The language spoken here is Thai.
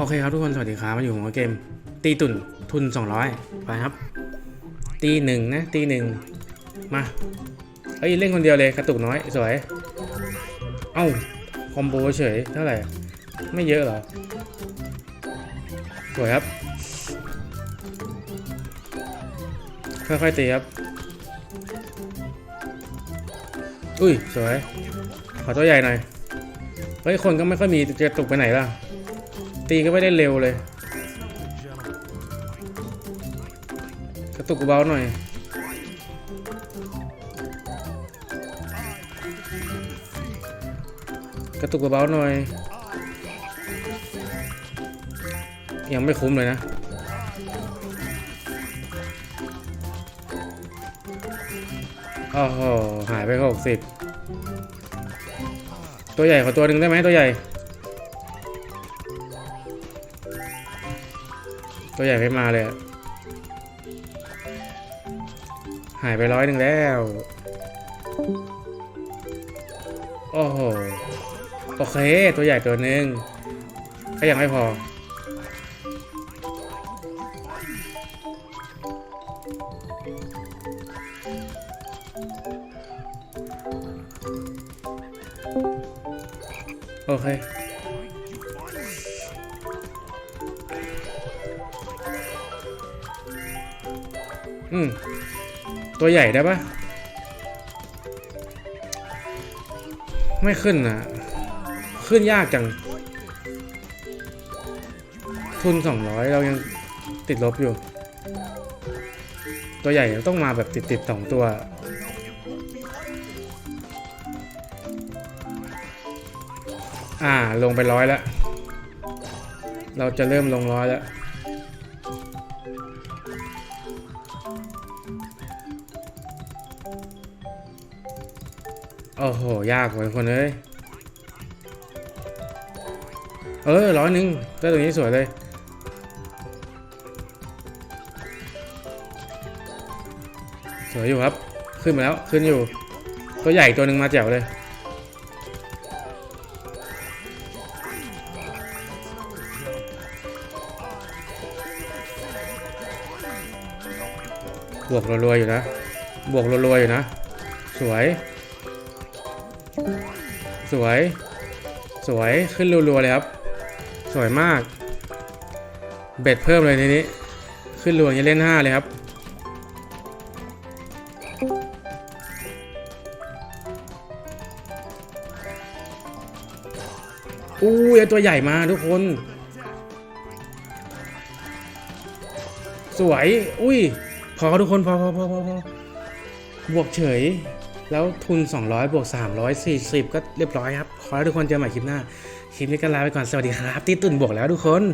โอเคครับทุกคนสวัสดีครับมาอยู่ของเกม ตีตุ่นทุน 200 ไปครับ ตีหนึ่งนะตีหนึ่งมาเอ้ยเล่นคนเดียวเลยกระตุกน้อยสวย เอ้าคอมโบเฉยเท่าไหร่ ไม่เยอะเหรอ สวยครับ ค่อยๆตีครับ อุ้ยสวย ขอตัวใหญ่หน่อย เฮ้ยคนก็ไม่ค่อยมีจะตุกไปไหนล่ะ ตีก็ไม่ได้เร็วเลย กระตุกเบาหน่อย กระตุกเบาหน่อย ยังไม่คุ้มเลยนะ โอ้โห หายไปหกสิบ ตัวใหญ่ขอตัวหนึ่งได้ไหมตัวใหญ่ ตัวใหญ่ไม่มาเลย หายไปร้อยหนึ่งแล้ว โอ้โห โอเค ตัวใหญ่ตัวหนึ่งก็ยังไม่พอ โอเค อืมตัวใหญ่ได้ปะไม่ขึ้นอะขึ้นยากจัง ทุนสองร้อยเรายังติดลบอยู่ ตัวใหญ่ต้องมาแบบติดติดๆสองตัว อ่าลงไปร้อยแล้ว เราจะเริ่มลงร้อยแล้ว โอ้โห ยากเว้ยคนเอ้ย เออร้อยหนึ่งได้ตรงนี้สวยเลย สวยอยู่ครับ ขึ้นมาแล้ว ขึ้นอยู่ ตัวใหญ่ตัวหนึ่งมาแจ๋วเลย บวกรัวๆอยู่นะ บวกรัวๆอยู่นะ สวย สวย สวยขึ้นรัวๆเลยครับ สวยมาก เบ็ดเพิ่มเลยทีนี้ ขึ้นรัวอย่างเล่น 5 เลยครับ อู้ยตัวใหญ่มาทุกคน สวย อุ้ย พอทุกคน พอพอพอพอบวกเฉย แล้วทุน 200 บวก 340 ก็เรียบร้อยครับ ขอให้ทุกคนเจอใหม่คลิปหน้า คลิปนี้ก็ลาไปก่อน สวัสดีครับตีตุ่นบวกแล้วทุกคน